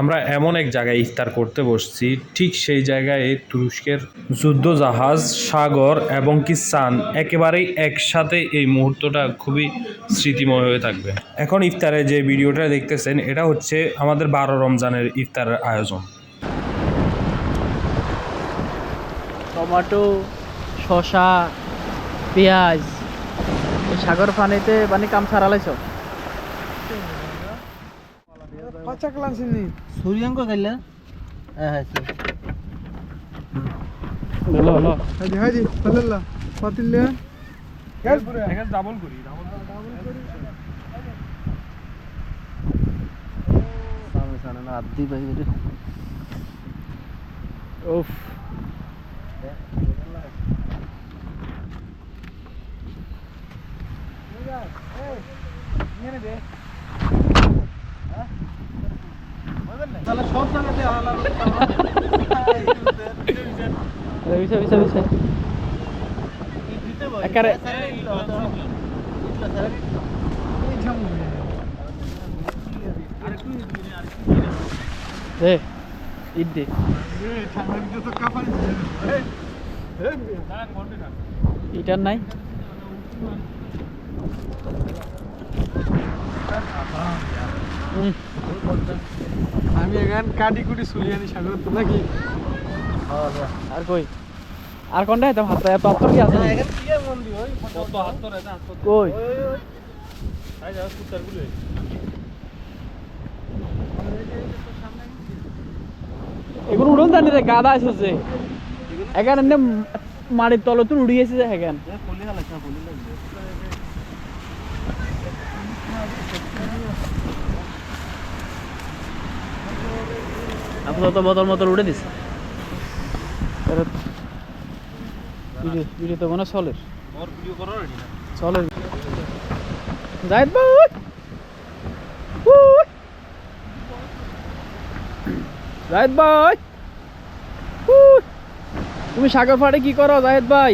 আমরা এমন এক জায়গায় ইফতার করতে বসছি, ঠিক সেই জায়গায় তুরস্কের যুদ্ধ জাহাজ সাগর এবং কি সান একেবারেই একসাথে এই মুহূর্তটা খুবই স্মৃতিময় হয়ে থাকবে। এখন ইফতারে যে ভিডিওটা দেখতেছেন, এটা হচ্ছে আমাদের বারো রমজানের ইফতারের আয়োজন। টমাটো, শসা, পেঁয়াজ। সাগর পানিতে মানে কাম হ্যাঁ হ্যাঁ haji, falalla. Fatilla. Gas সামনে সামনে না আদি বাইরে উফ তাহলে আলাদা বিছে বিছে বিছে দে ঈদ দে ইটার নাই আমি এখান কাটি কুটি চুলি আনি সাগর তো নাকি? আর কই? আর কোনটা এত হাত এত হাত কি আছে? নাকি? কই? এগুলো উড়ন জানি রে গাদা এসেছে এখানে এমনি মাটির তলে তো উড়িয়ে এসেছে এখান। আপাতত বোতল মতল উড়ে দিছে। ভিডিও ভিডিও তো মনে চলের। চলের। উই। ভাই তুমি সাগর ফাটে কি করো জাহিদ ভাই?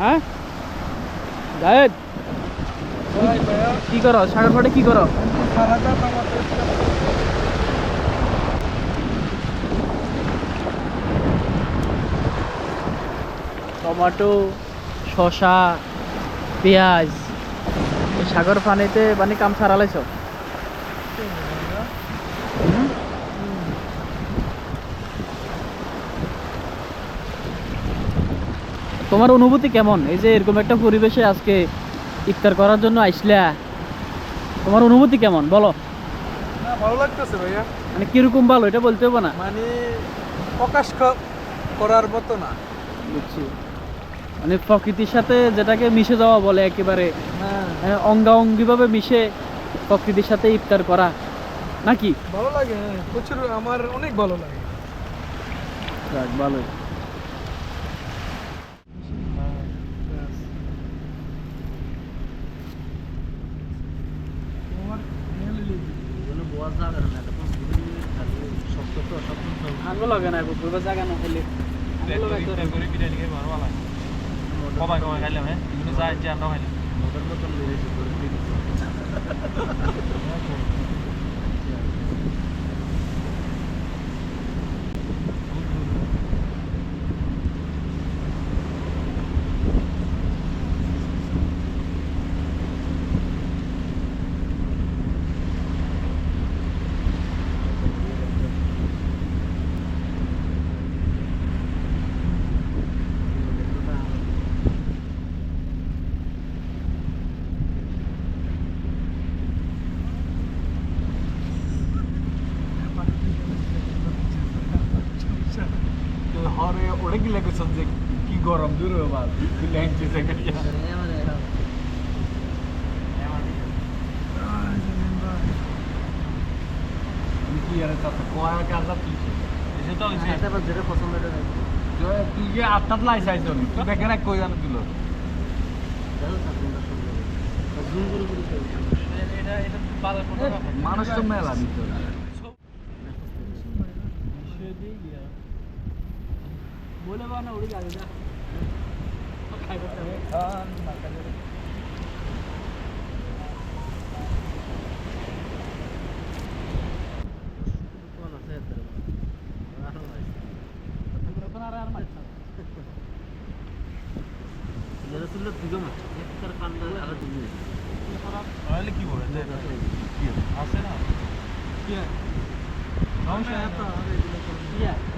হ্যাঁ? জাহিদ কি করো সাগর ফাটে কি করো? টমাটো শসা পেঁয়াজ। সাগর পানিতে মানে কাম সারালাইছ তোমার অনুভূতি কেমন? এই যে এরকম একটা পরিবেশে আজকে ইফতার করার জন্য আইসলা তোমার অনুভূতি কেমন? বলো। ভালো লাগতেছে ভাইয়া। মানে কীরকম ভালো? এটা বলতে হবে না। মানে প্রকাশ করার মতো না। বুঝছি। মানে প্রকৃতির সাথে যেটাকে মিশে যাওয়া বলে একেবারে হ্যাঁ। হ্যাঁ, অঙ্গাঅঙ্গিভাবে মিশে প্রকৃতির সাথে ইফতার করা নাকি? ভালো লাগে হ্যাঁ, প্রচুর আমার অনেক ভালো লাগে। যাক ভালোই। আনব লাগে না জায়গা না খেলে কমাই কমায় খাইলাম হ্যাঁ যা ইচ্ছে আমরা খাইলাম ওরে কি লাগে যে কি গরম, দূর বাবা তুই ল্যাংচে কি আরে তা কোয়া কাজা তুই এসে তো যেটা পছন্দ তুই কি আটটাত লাই চাইছ তুই দেখে মানুষ তো মেলা ভিতরে बोले बा ना उड़ी जाएगा काय करता है हाँ मारता है कोण असं येतं तुला पण आराम माहिती जरा सुद्धा तुझं म्हणतो एक तर कांदा आला तुम्ही कळालं की बोलायचं असं ना। राहून शाळेत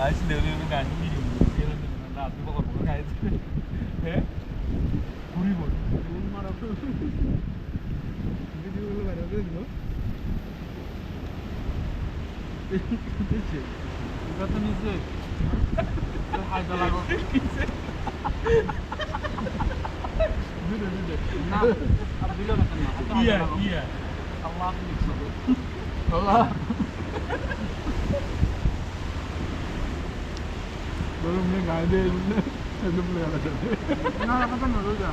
ആഴ്ച ഡെലിവറി കാണിക്കും രാത്രി പുറത്തൊക്കെ കഴിച്ചിട്ട് ഏഹ് കുറി പോയി ജൂൺ മറക്കും ജൂണിൽ വരവായിരുന്നു Zaten izle. Allah'ın 이야 আল্লাহ লিখছো আল্লাহ বলুন নে গায়ে দিয়ে এমনি বলে গেল না না কথা না রোজা